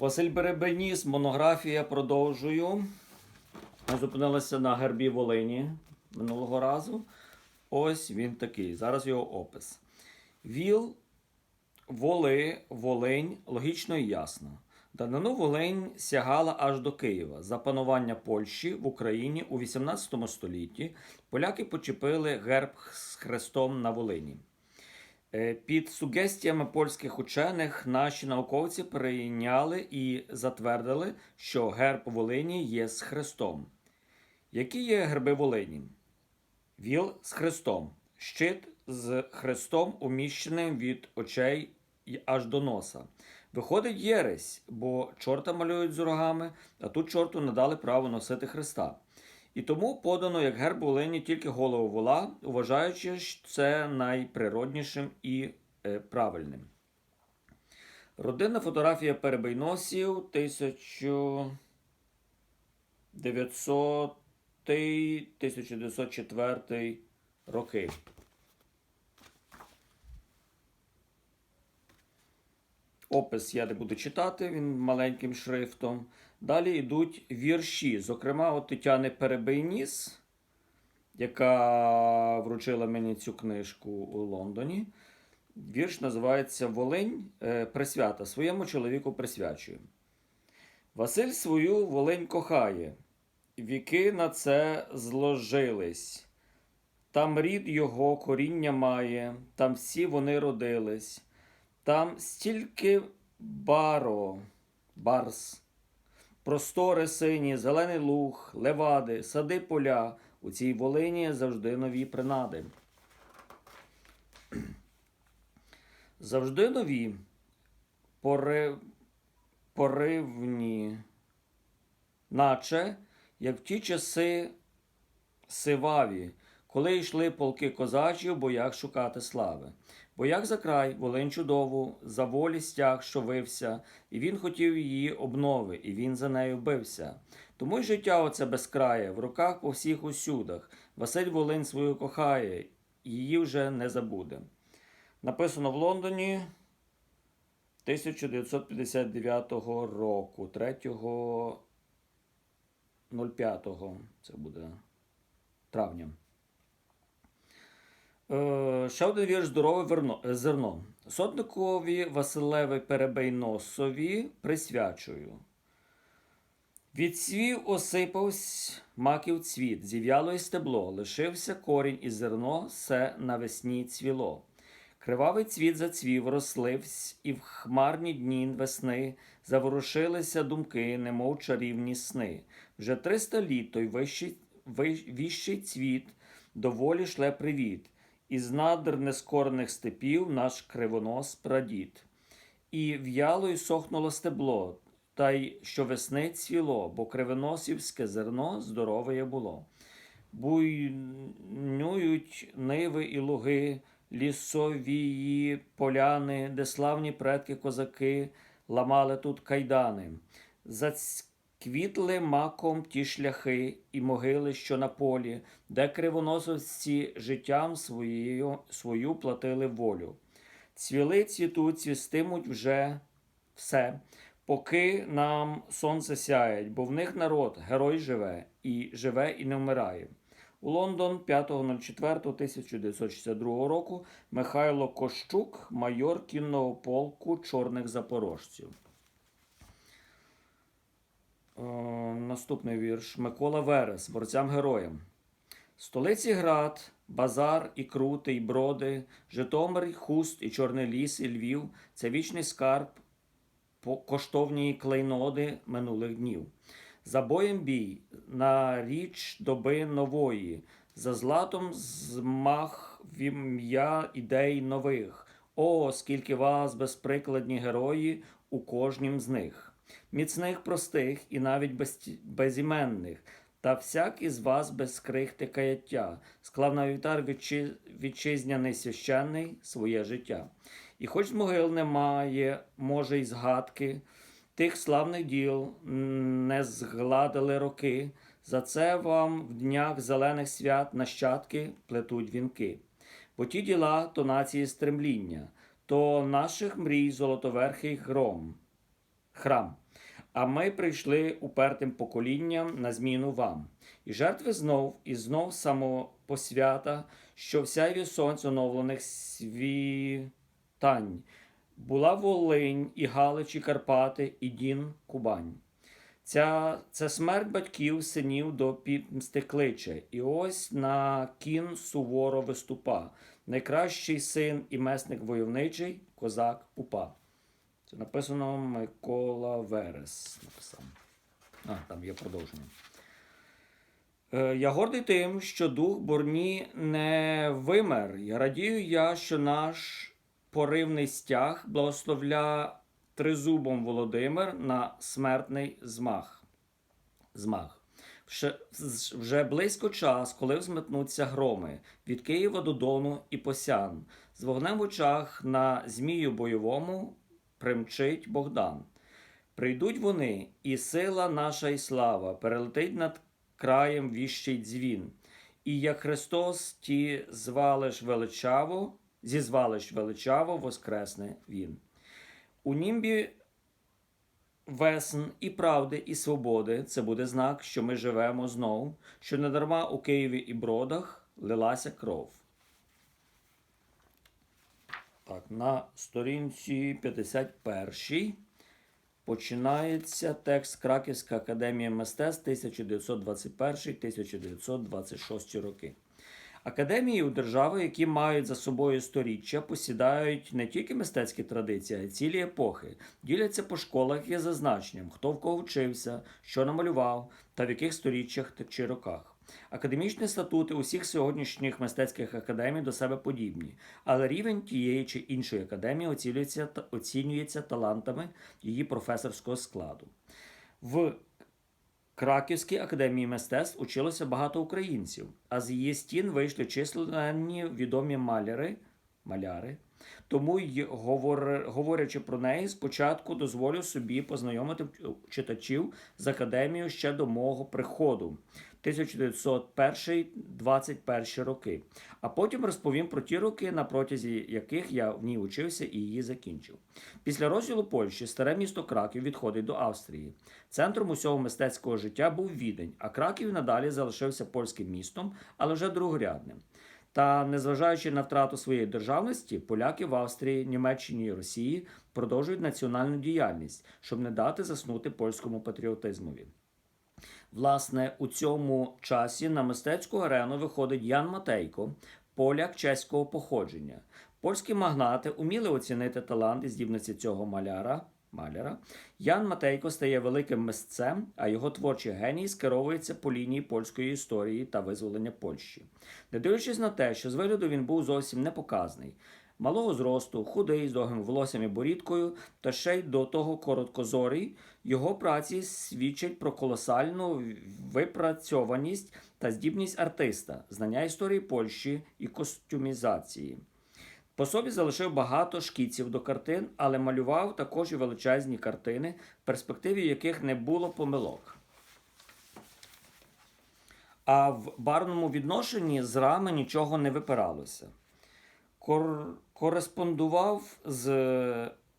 Василь Беребеніс, монографія продовжую. Ми зупинилися на гербі Волині минулого разу. Ось він такий. Зараз його опис. Віл, воли, Волинь, логічно і ясно. Данину Волинь сягала аж до Києва. За панування Польщі в Україні у 18 столітті поляки почепили герб з хрестом на Волині. Е, Під сугестіями польських учених наші науковці прийняли і затвердили, що герб Волині є з хрестом. Які є герби Волині? Віл з хрестом, щит з хрестом, уміщеним від очей аж до носа. Виходить єресь, бо чорта малюють з рогами, а тут чорту не дали право носити хреста. І тому подано як герб Волині тільки голову вола, вважаючи це найприроднішим і е, правильним. Родинна фотографія перебийносів 1900 1904 роки. Опис я не буду читати, він маленьким шрифтом. Далі йдуть вірші. Зокрема, от Тетяни Перебийніс, яка вручила мені цю книжку у Лондоні. Вірш називається Волинь е, присвята. Своєму чоловіку присвячую. Василь свою Волинь кохає, віки на це зложились. Там рід його коріння має, там всі вони родились. Там стільки баро, барс, простори сині, зелений луг, левади, сади поля. У цій Волині завжди нові принади. Завжди нові пори... поривні, наче як в ті часи сиваві, коли йшли полки козачів в боях шукати слави. Бояк за край, волинь чудову, за волі стяг, що вився, і він хотів її обнови, і він за нею бився. Тому й життя оце безкрає, в руках по всіх усюдах. Василь Волинь свою кохає, її вже не забуде. Написано в Лондоні 1959 року, 3.05. Це буде травня. Е, Ще один вірш здорове е, зерно. Сотникові Василеві Перебейносові присвячую. Відсвів осипавсь маків цвіт, зів'яло й стебло, лишився корінь і зерно, все навесні цвіло. Кривавий цвіт зацвів, розсливсь, і в хмарні дні весни заворушилися думки, немов чарівні сни. Вже триста літ той вищий, вищ- віщий цвіт доволі шле привіт. Із надр нескорених степів наш кривонос прадід. І в'яло й сохнуло стебло, та й щовесни цвіло, бо кривоносівське зерно здорове було. Буйнують ниви і луги, лісовії поляни, де славні предки козаки ламали тут кайдани. Зацквітли маком ті шляхи і могили, що на полі, де кривоносовці життям своєю, свою платили волю. Цвіли цвітуть, цвістимуть вже все, поки нам сонце сяє, бо в них народ, герой живе, і живе і не вмирає. У Лондон 5.04.1962 року Михайло Кощук, майор кінного полку чорних запорожців. Наступний вірш Микола Верес, борцям-героям. Столиці град, базар і крути, і броди, Житомир, і хуст, і Чорний ліс, і Львів це вічний скарб, коштовні клейноди минулих днів. За боєм бій на річ доби нової, за златом змах в ім'я ідей нових. О, скільки вас, безприкладні герої, у кожнім з них, міцних, простих і навіть без, безіменних, та всяк із вас без крихти каяття, склав на вівтар вітчи, вітчизняний священний своє життя. І хоч з могил немає, може, й згадки, тих славних діл не згладили роки. За це вам в днях зелених свят нащадки плетуть вінки. Бо ті діла то нації стремління, то наших мрій золотоверхий гром. храм. А ми прийшли упертим поколінням на зміну вам. І жертви знов, і знов самопосвята, що в сонця оновлених світань. Була Волинь, і Галич, і Карпати, і Дін, Кубань. Ця, це смерть батьків, синів до підмсти кличе. І ось на кін суворо виступа. Найкращий син і месник войовничий, козак упа. Це написано Микола Верес. Написав. А, там є продовження. Е, Я гордий тим, що дух борні не вимер. Я радію я, що наш поривний стяг благословля тризубом Володимир на смертний змах. змах. Вже, вже близько час, коли взметнуться громи від Києва до Дону і Посян. З вогнем в очах на змію бойовому примчить Богдан. Прийдуть вони, і сила наша і слава перелетить над краєм віщий дзвін. І як Христос ті звалиш величаво, зізвалиш величаво, воскресне Він. У німбі весн і правди, і свободи це буде знак, що ми живемо знов, що недарма у Києві і бродах лилася кров. Так, на сторінці 51 починається текст Краківська академія мистецтв 1921-1926 роки. Академії у держави, які мають за собою сторіччя, посідають не тільки мистецькі традиції, а й цілі епохи, діляться по школах і зазначенням, хто в кого вчився, що намалював та в яких сторіччях чи роках. Академічні статути усіх сьогоднішніх мистецьких академій до себе подібні, але рівень тієї чи іншої академії оцінюється, оцінюється талантами її професорського складу. В Краківській академії мистецтв училося багато українців, а з її стін вийшли численні відомі маляри, маляри. Тому й говор, говорячи про неї, спочатку дозволю собі познайомити читачів з академією ще до мого приходу 1901-21 роки. А потім розповім про ті роки, на протязі яких я в ній учився і її закінчив. Після розділу Польщі старе місто Краків відходить до Австрії. Центром усього мистецького життя був Відень, а Краків надалі залишився польським містом, але вже другорядним. Та, незважаючи на втрату своєї державності, поляки в Австрії, Німеччині і Росії продовжують національну діяльність, щоб не дати заснути польському патріотизмові. Власне, у цьому часі на мистецьку арену виходить Ян Матейко, поляк чеського походження. Польські магнати уміли оцінити талант і здібності цього маляра. Маляра Ян Матейко стає великим мисцем, а його творчий геній скеровується по лінії польської історії та визволення Польщі. Не дивлячись на те, що з вигляду він був зовсім непоказний. Малого зросту, худий, з довгим волоссям і борідкою, та ще й до того короткозорий, його праці свідчать про колосальну випрацьованість та здібність артиста, знання історії Польщі і костюмізації. По собі залишив багато шкіців до картин, але малював також і величезні картини, в перспективі яких не було помилок. А в барному відношенні з рами нічого не випиралося. Кор... Кореспондував з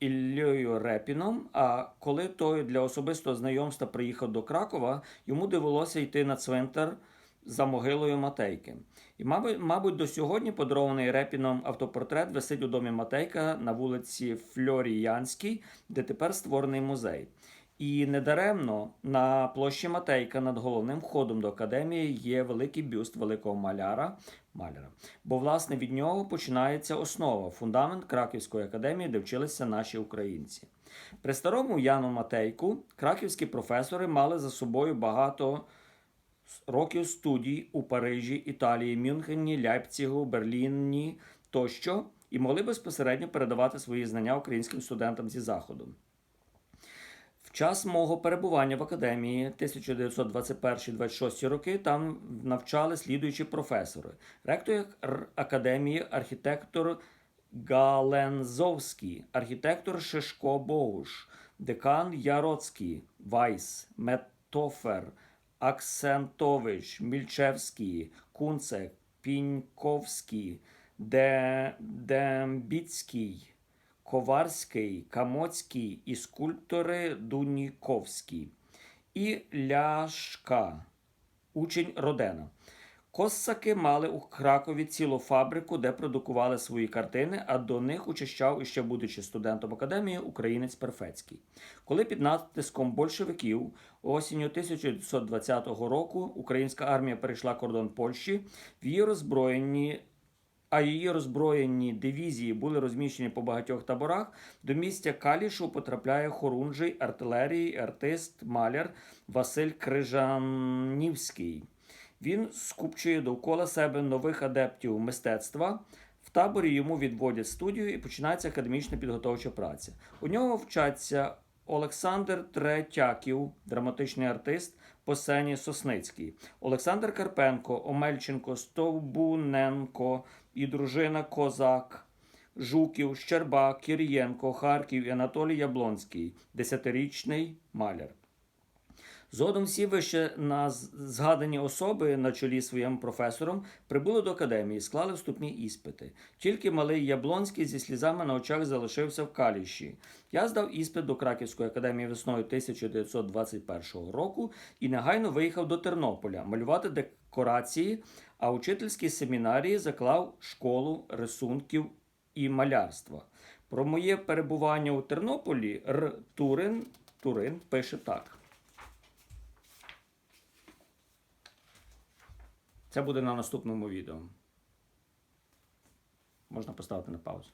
Іллею Репіном. А коли той для особистого знайомства приїхав до Кракова, йому довелося йти на цвинтар за могилою Матейки. І, мабуть, до сьогодні подарований Репіном автопортрет висить у домі Матейка на вулиці Флоріянській, де тепер створений музей. І недаремно на площі Матейка над головним входом до академії є великий бюст великого маляра. маляра. Бо, власне, від нього починається основа, фундамент Краківської академії, де вчилися наші українці. При старому Яну Матейку краківські професори мали за собою багато років студій у Парижі, Італії, Мюнхені, Ляйпцігу, Берліні тощо, і могли безпосередньо передавати свої знання українським студентам зі заходу. В час мого перебування в академії 1921-26 роки там навчали слідуючі професори. Ректор академії, архітектор Галензовський, архітектор Шишко Богуш, декан Яроцький, Вайс, Метофер, Аксентович, Мільчевський, Кунцек, Піньковський, Де... Дембіцький, Коварський, Камоцький і скульптори Дуніковський. І Ляшка, учень Родена. Косаки мали у Кракові цілу фабрику, де продукували свої картини, а до них учащав, іще будучи студентом академії, українець Перфецький. Коли під натиском большевиків осінню 1920 року українська армія перейшла кордон Польщі, в її роззброєнні а її роззброєні дивізії були розміщені по багатьох таборах. До місця Калішу потрапляє хорунжий артилерії, артист, маляр Василь Крижанівський. Він скупчує довкола себе нових адептів мистецтва. В таборі йому відводять студію і починається академічна підготовча праця. У нього вчаться Олександр Третяків, драматичний артист по сцені Сосницький, Олександр Карпенко, Омельченко, Стовбуненко і дружина Козак, Жуків, Щербак, Кірієнко, Харків і Анатолій Яблонський, десятирічний маляр. Згодом всі вище на згадані особи на чолі своїм професором прибули до академії, склали вступні іспити. Тільки малий Яблонський зі слізами на очах залишився в каліші. Я здав іспит до Краківської академії весною 1921 року і негайно виїхав до Тернополя малювати декорації, а у учительській семінарії заклав школу рисунків і малярства. Про моє перебування у Тернополі Р. Турин, Турин пише так. Це буде на наступному відео. Можна поставити на паузу.